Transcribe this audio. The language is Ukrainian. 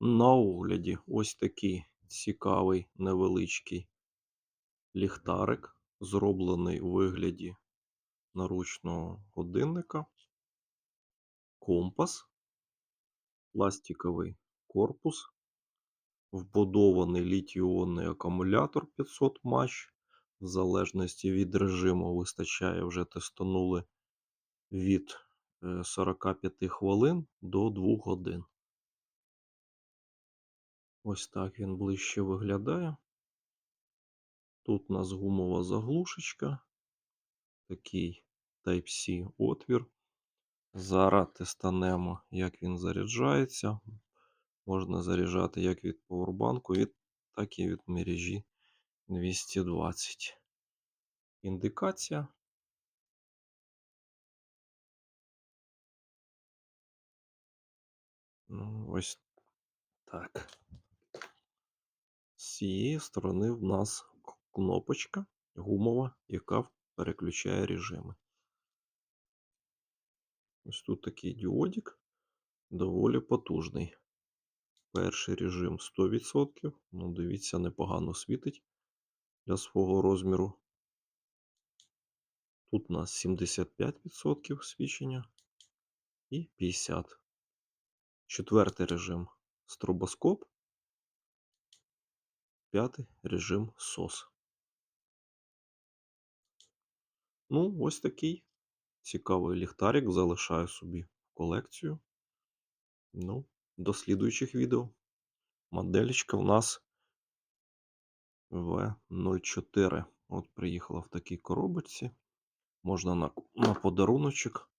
На огляді ось такий цікавий невеличкий ліхтарик, зроблений у вигляді наручного годинника. Компас, пластиковий корпус, вбудований літій-іонний акумулятор 500 мАч. В залежності від режиму вистачає, вже тестанули від е, 45 хвилин до 2 годин. Ось так він ближче виглядає. Тут у нас гумова заглушечка, такий Type-C отвір. Зараз тестанемо, як він заряджається. Можна заряджати як від повербанку, так і від мережі 220. Індикація. Ну, ось так. З цієї сторони в нас кнопочка гумова, яка переключає режими. Ось тут такий діодик, доволі потужний. Перший режим 100%. Ну, дивіться, непогано світить для свого розміру. Тут у нас 75% свічення і 50%. Четвертий режим стробоскоп. П'ятий режим SOS. Ну, ось такий цікавий ліхтарик. Залишаю собі в колекцію. Ну, до слідуючих відео. Моделька в нас V04. От приїхала в такій коробочці. Можна на, на подаруночок